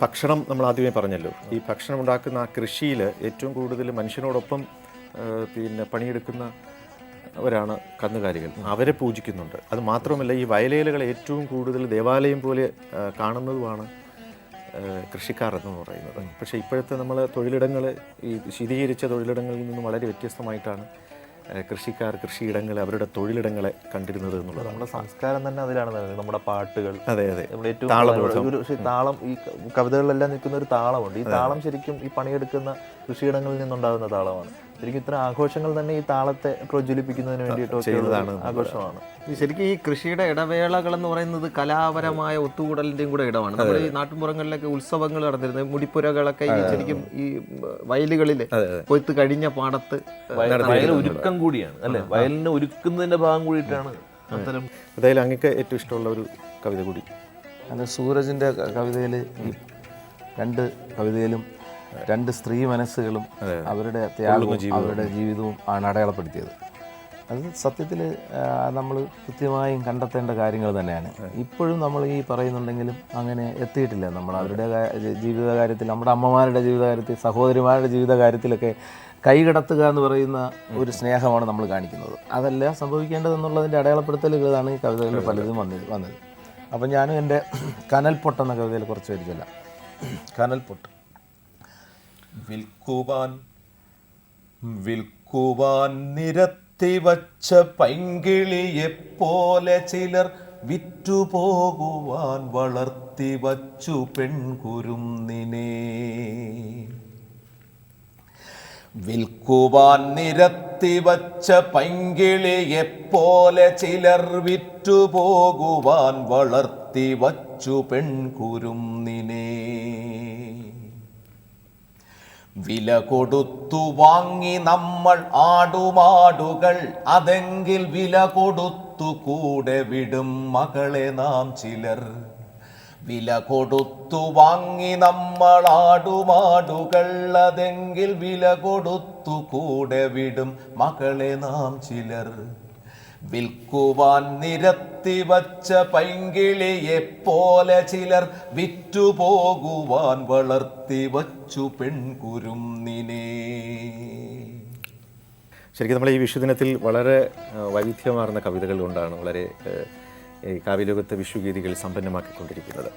ഭക്ഷണം നമ്മൾ ആദ്യമേ പറഞ്ഞല്ലോ. ഈ ഭക്ഷണം ഉണ്ടാക്കുന്ന ആ കൃഷിയിൽ ഏറ്റവും കൂടുതൽ മനുഷ്യനോടൊപ്പം പിന്നെ പണിയെടുക്കുന്ന അവരാണ് കന്നുകാലികൾ. അവരെ പൂജിക്കുന്നുണ്ട്. അത് മാത്രമല്ല ഈ വയലേലകൾ ഏറ്റവും കൂടുതൽ ദേവാലയം പോലെ കാണുന്നതുമാണ് കൃഷിക്കാർ എന്ന് പറയുന്നത്. പക്ഷേ ഇപ്പോഴത്തെ നമ്മൾ തൊഴിലിടങ്ങൾ ഈ ശീതീകരിച്ച തൊഴിലിടങ്ങളിൽ നിന്നും വളരെ വ്യത്യസ്തമായിട്ടാണ് കൃഷിക്കാർ കൃഷിയിടങ്ങൾ അവരുടെ തൊഴിലിടങ്ങളെ കണ്ടിരുന്നത് എന്നുള്ളത് നമ്മുടെ സംസ്കാരം തന്നെ അതിലാണ് നമ്മുടെ പാട്ടുകൾ അതെ അതെ. നമ്മുടെ ഏറ്റവും താളം ഈ കവിതകളിലെല്ലാം നിൽക്കുന്ന ഒരു താളമുണ്ട്. ഈ താളം ശരിക്കും ഈ പണിയെടുക്കുന്ന കൃഷിയിടങ്ങളിൽ നിന്നുണ്ടാകുന്ന താളമാണ്. ശരിക്കും ഇത്ര ആഘോഷങ്ങൾ തന്നെ ഈ താളത്തെ പ്രജ്വലിപ്പിക്കുന്നതിന് വേണ്ടിയിട്ട് ചെയ്തതാണ് ആഘോഷമാണ്. ശരിക്കും ഈ കൃഷിയുടെ ഇടവേളകൾ എന്ന് പറയുന്നത് കലാപരമായ ഒത്തുകൂടലിന്റെയും കൂടെ ഇടമാണ്. നമ്മുടെ ഈ നാട്ടിൻപുറങ്ങളിലൊക്കെ ഉത്സവങ്ങൾ നടന്നിരുന്നത് മുടിപ്പുരകളൊക്കെ ഈ ശരിക്കും ഈ വയലുകളിൽ കൊയ്ത്ത് കഴിഞ്ഞ പാടത്ത് വയൽ ഒരുക്കം കൂടിയാണ് അല്ലെ? വയലിനെ ഒരുക്കുന്നതിന്റെ ഭാഗം കൂടിയിട്ടാണ് അത്തരം അതായത് അങ്ങക്ക് ഏറ്റവും ഇഷ്ടമുള്ള ഒരു കവിത കൂടി. അത് സൂരജിന്റെ കവിതയിൽ രണ്ട് കവിതയിലും രണ്ട് സ്ത്രീ മനസ്സുകളും അവരുടെ ത്യാഗവും അവരുടെ ജീവിതവും ആണ് അടയാളപ്പെടുത്തിയത്. അത് സത്യത്തിൽ നമ്മൾ കൃത്യമായും കണ്ടെത്തേണ്ട കാര്യങ്ങൾ തന്നെയാണ്. ഇപ്പോഴും നമ്മൾ ഈ പറയുന്നുണ്ടെങ്കിലും അങ്ങനെ എത്തിയിട്ടില്ല. നമ്മൾ അവരുടെ ജീവിതകാര്യത്തിൽ ജീവിത കാര്യത്തിൽ നമ്മുടെ അമ്മമാരുടെ ജീവിത കാര്യത്തിൽ സഹോദരിമാരുടെ ജീവിത കാര്യത്തിലൊക്കെ കൈകടത്തുക എന്ന് പറയുന്ന ഒരു സ്നേഹമാണ് നമ്മൾ കാണിക്കുന്നത്. അതല്ല സംഭവിക്കേണ്ടതെന്നുള്ളതിന്റെ അടയാളപ്പെടുത്തലുകളാണ് ഈ കവിതകളിൽ പലതും വന്നത് വന്നത്. അപ്പം ഞാനും എന്റെ കനൽപൊട്ടെന്ന കവിതയിൽ കുറച്ച് വരികയല്ല കനൽപ്പൊട്ട് വിൽക്കുവാൻ വിൽക്കുവാൻ നിരത്തി വച്ച പൈങ്കിളിയെപ്പോലെ ചിലർ വിറ്റുപോകുവാൻ വളർത്തി വച്ചു പെൺകുരുന്നിനെ. വിൽക്കുവാൻ നിരത്തി വച്ച പൈങ്കിളിയെപ്പോലെ ചിലർ വിറ്റുപോകുവാൻ വളർത്തി വച്ചു പെൺകുരുന്നിനെ. വില കൊടുത്തു വാങ്ങി നമ്മൾ ആടുമാടുകൾ. അതെങ്കിൽ വില കൊടുത്തു കൂടെ വിടും മകളെ നാം ചിലർ. വില കൊടുത്തു വാങ്ങി നമ്മൾ ആടുമാടുകൾ. അതെങ്കിൽ വില കൊടുത്തു കൂടെ വിടും മകളെ നാം ചിലർ. വിൽക്കുവാൻ നിരത്തി വച്ച പൈങ്കിളിയെ പോലെ ചിലർ വിറ്റുപോകുവാൻ വളർത്തി വച്ചു പെൺകുരുന്നിനെ. ശരിക്കും നമ്മൾ ഈ വിഷുദിനത്തിൽ വളരെ വൈവിധ്യമാർന്ന കവിതകൾ കൊണ്ടാണ് വളരെ ഈ കാവ്യലോകത്തെ വിഷുഗീതികൾ സമ്പന്നമാക്കിക്കൊണ്ടിരിക്കുന്നത്.